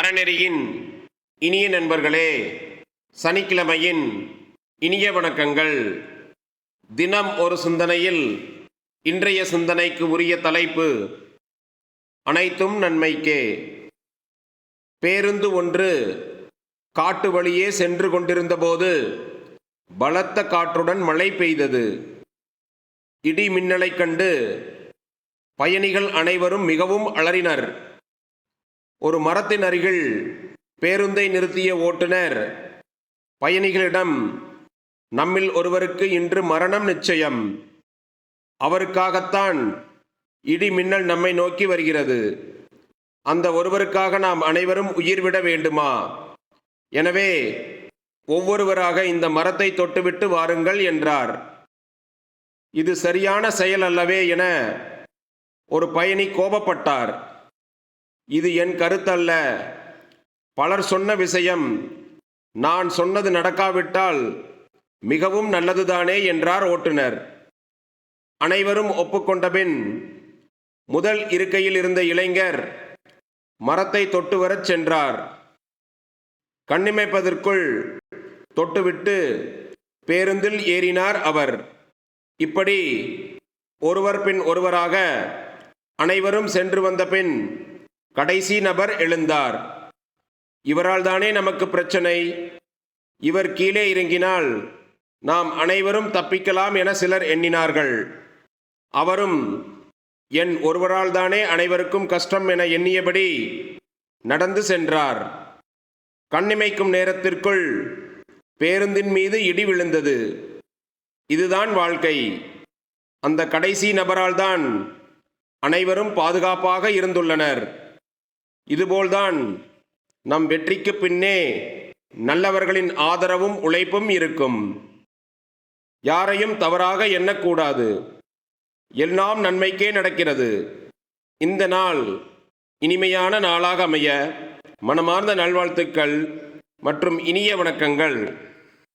அறநெறியின் இனிய நண்பர்களே சனிக்கிழமையின் இனிய வணக்கங்கள். தினம் ஒரு சிந்தனையில் இன்றைய சிந்தனைக்கு உரிய தலைப்பு அனைத்தும் நன்மைக்கே. பேருந்து ஒன்று காட்டு வழியே சென்று கொண்டிருந்தபோது பலத்த காற்றுடன் மழை பெய்தது. இடி மின்னலைக் கண்டு பயணிகள் அனைவரும் மிகவும் அலறினர். ஒரு மரத்தின் அருகில் பேருந்தை நிறுத்திய ஓட்டுநர் பயணிகளிடம் நம்மில் ஒருவருக்கு இன்று மரணம் நிச்சயம். அவருக்காகத்தான் இடி மின்னல் நம்மை நோக்கி வருகிறது. அந்த ஒருவருக்காக நாம் அனைவரும் உயிர் விட வேண்டுமா? எனவே ஒவ்வொருவராக இந்த மரத்தை தொட்டுவிட்டு வாருங்கள் என்றார். இது சரியான செயல் அல்லவே என ஒரு பயணி கோபப்பட்டார். இது என் கருத்தல்ல. பலர் சொன்ன விஷயம் நான் சொன்னது நடக்காவிட்டால் மிகவும் நல்லதுதானே என்றார் ஓட்டுநர். அனைவரும் ஒப்புக்கொண்டபின் முதல் இருக்கையில் இருந்த இளைஞர் மரத்தை தொட்டு வரச் சென்றார். கண்ணிமைப்பதற்குள் தொட்டுவிட்டு பேருந்தில் ஏறினார் அவர். இப்படி ஒருவர் பின் ஒருவராக அனைவரும் சென்று வந்த பின் கடைசி நபர் எழுந்தார். இவரால் தானே நமக்கு பிரச்சனை. இவர் கீழே இறங்கினால் நாம் அனைவரும் தப்பிக்கலாம் என சிலர் எண்ணினார்கள். அவரும் என் ஒருவரால் தானே அனைவருக்கும் கஷ்டம் என எண்ணியபடி நடந்து சென்றார். கண்ணிமைக்கும் நேரத்திற்குள் பேருந்தின் மீது இடி விழுந்தது. இதுதான் வாழ்க்கை. அந்த கடைசி நபரால் தான் அனைவரும் பாதுகாப்பாக இருந்துள்ளனர். இதுபோல்தான் நம் வெற்றிக்கு பின்னே நல்லவர்களின் ஆதரவும் உழைப்பும் இருக்கும். யாரையும் தவறாக எண்ணக்கூடாது. எல்லாம் நன்மைக்கே நடக்கிறது. இந்த நாள் இனிமையான நாளாக அமைய மனமார்ந்த நல்வாழ்த்துக்கள் மற்றும் இனிய வணக்கங்கள்.